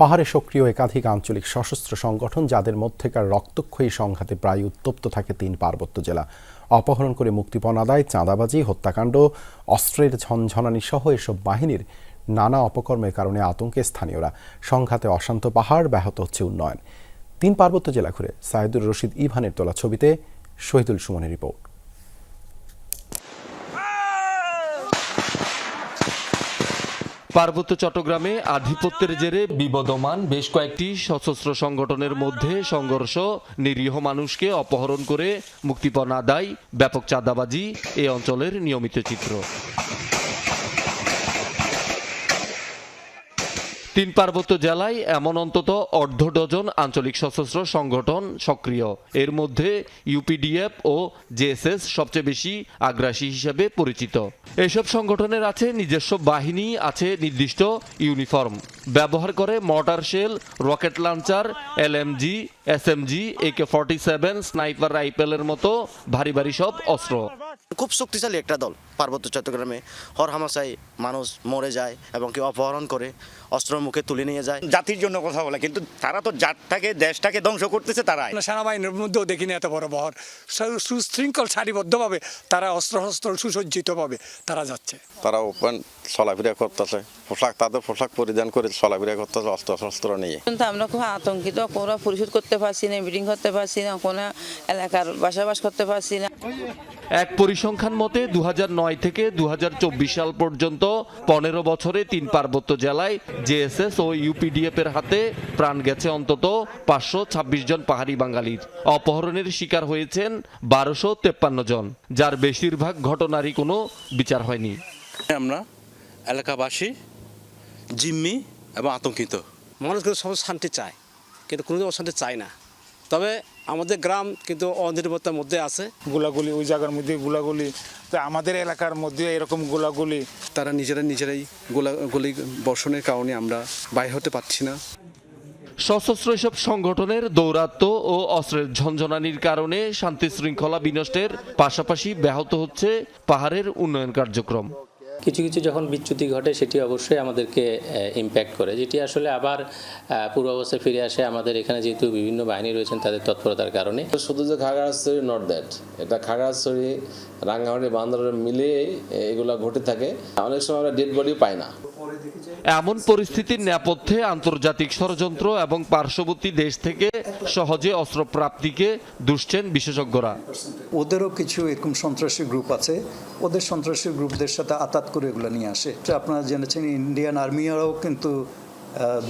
পাহাড়ে সক্রিয় একাধিক আঞ্চলিক সশস্ত্র সংগঠন, যাদের মধ্যেকার রক্তক্ষয়ী সংঘাতে প্রায় উত্তপ্ত থাকে তিন পার্বত্য জেলা। অপহরণ করে মুক্তিপণ আদায়, চাঁদাবাজি, হত্যাকাণ্ড, অস্ত্রের ঝনঝনানি সহ এসব বাহিনীর নানা অপকর্মের কারণে আতঙ্কে স্থানীয়রা। সংঘাতে অশান্ত পাহাড় ব্যাহত হচ্ছে উন্নয়ন। তিন পার্বত্য জেলা ঘুরে সাইদুর রশিদ ইভানের তোলা ছবিতে শহীদুল সুমনের রিপোর্ট। পার্বত্য চট্টগ্রামে আধিপত্যের জেরে বিবদমান বেশ কয়েকটি সশস্ত্র সংগঠনের মধ্যে সংঘর্ষ, নিরীহ মানুষকে অপহরণ করে মুক্তিপণ আদায়, ব্যাপক চাঁদাবাজি এ অঞ্চলের নিয়মিত চিত্র। তিন পার্বত্য জেলায় এমন অন্তত অর্ধ ডজন আঞ্চলিক সশস্ত্র সংগঠন সক্রিয়। এর মধ্যে ইউপিডিএফ ও জেএসএস সবচেয়ে বেশি আগ্রাসী হিসেবে পরিচিত। এসব সংগঠনের আছে নিজস্ব বাহিনী, আছে নির্দিষ্ট ইউনিফর্ম। ব্যবহার করে mortar shell, rocket launcher, LMG, SMG, AK forty seven, sniper রাইফেলের মতো ভারী ভারী সব অস্ত্র। খুব শক্তিশালী একটা দল। পার্বত্য চট্টগ্রামে হর হামাশাই মানুষ মরে যায় এবং কেউ অপহরণ করে অস্ত্র মুখে তুলে নিয়ে যায়। জাতির জন্য কথা বলে কিন্তু তারা তো জাতটাকে দেশটাকে ধ্বংস করতেছে তারাই। সেনাবাহিনীর মধ্যেও দেখিনি এত বড় বহর। সু- সুশৃঙ্খল সারিবদ্ধভাবে তারা অস্ত্র শস্ত্র সুসজ্জিতভাবে তারা যাচ্ছে। তারা ওপেন চলাফেরা করতেছে। পোশাক তাদের পোশাক পরিধান করে চলাফেরা করতেছে অস্ত্র শস্ত্র নিয়ে। কিন্তু আমরা খুব আতঙ্কিত কোনো পরিশোধ করতে পারছি না মিটিং করতে পারছি না কোনো এলাকার বাসাবাস করতে পারছি না। এক পরিসংখ্যান মতে দু হাজার থেকে দু হাজার চব্বিশ সাল পর্যন্ত পনেরো বছরে তিন পার্বত্য জেলায় জেএসএস ও ইউপিডিএফ এর হাতে প্রাণ গেছে অন্তত পাঁচশো ছাব্বিশ জন পাহাড়ি বাঙালির। অপহরণের শিকার হয়েছেন বারোশো তেপ্পান্ন জন যার বেশিরভাগ ঘটনারই কোনো বিচার হয়নি। আমরা এলাকাবাসী জিম্মি এবং আতঙ্কিত। মানুষ কিন্তু সব শান্তি চায় কিন্তু কোনো অশান্তি চায় না। তবে আমাদের গ্রাম কিন্তু অনির্ভরতার মধ্যে আছে। গোলাগুলি ওই জায়গার মধ্যে গোলাগুলি তো আমাদের এলাকার মধ্যে এরকম গোলাগুলি। তারা নিজেরা নিজেরাই গোলা গুলি বর্ষণের কারণে আমরা বাইর হতে পারছি না। সশস্ত্র এসব সংগঠনের দৌরাত্ম ও অস্ত্রের ঝঞ্ঝনানির কারণে শান্তি শৃঙ্খলা বিনষ্টের পাশাপাশি ব্যাহত হচ্ছে পাহাড়ের উন্নয়ন কার্যক্রম। কিছু কিছু যখন বিচ্যুতি ঘটে সেটি অবশ্যই আমাদেরকে ইম্প্যাক্ট করে। যেটি আসলে আবার আহ, পূর্বাবস্থায় ফিরে আসে আমাদের এখানে যেহেতু বিভিন্ন বাহিনী রয়েছেন তাদের তৎপরতার কারণে। শুধু যে খাগড়াছড়ি নট দ্যাট এটা খাগড়াছড়ি রাঙ্গামাটি বান্দরের মিলে এগুলো ঘটে থাকে। অনেক সময় আমরা ডেড বডি পাই না। এমন পরিস্থিতির নেপথ্যে আন্তর্জাতিক ষড়যন্ত্র এবং পার্শ্ববর্তী দেশ থেকে সহজে অস্ত্র প্রাপ্তিকে দুষছেন বিশেষজ্ঞরা। ওদেরও কিছু এরকম সন্ত্রাসী গ্রুপ আছে। ওদের সন্ত্রাসী গ্রুপদের সাথে আতাত করে এগুলো নিয়ে আসে। তো আপনারা জেনেছেন ইন্ডিয়ান আর্মিরাও কিন্তু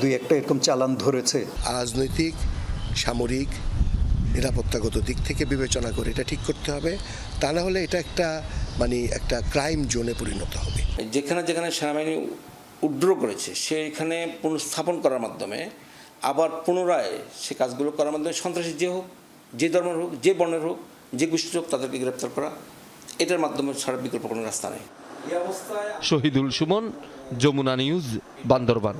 দুই একটা এরকম চালান ধরেছে। রাজনৈতিক সামরিক নিরাপত্তাগত দিক থেকে বিবেচনা করে এটা ঠিক করতে হবে। তা না হলে এটা একটা মানে একটা ক্রাইম জোনে পরিণত হবে। যেখানে যেখানে সেনাবাহিনী উড্র করেছে সেইখানে পুনঃস্থাপন করার মাধ্যমে আবার পুনরায় সে কাজগুলো করার মাধ্যমে সন্ত্রাসী যে হোক যে ধর্মের হোক যে বর্ণের হোক যে গোষ্ঠীর হোক তাদেরকে গ্রেপ্তার করা এটার মাধ্যমে ছাড়া বিকল্প কোনো রাস্তা নেই। শহীদুল সুমন যমুনা নিউজ বান্দরবান।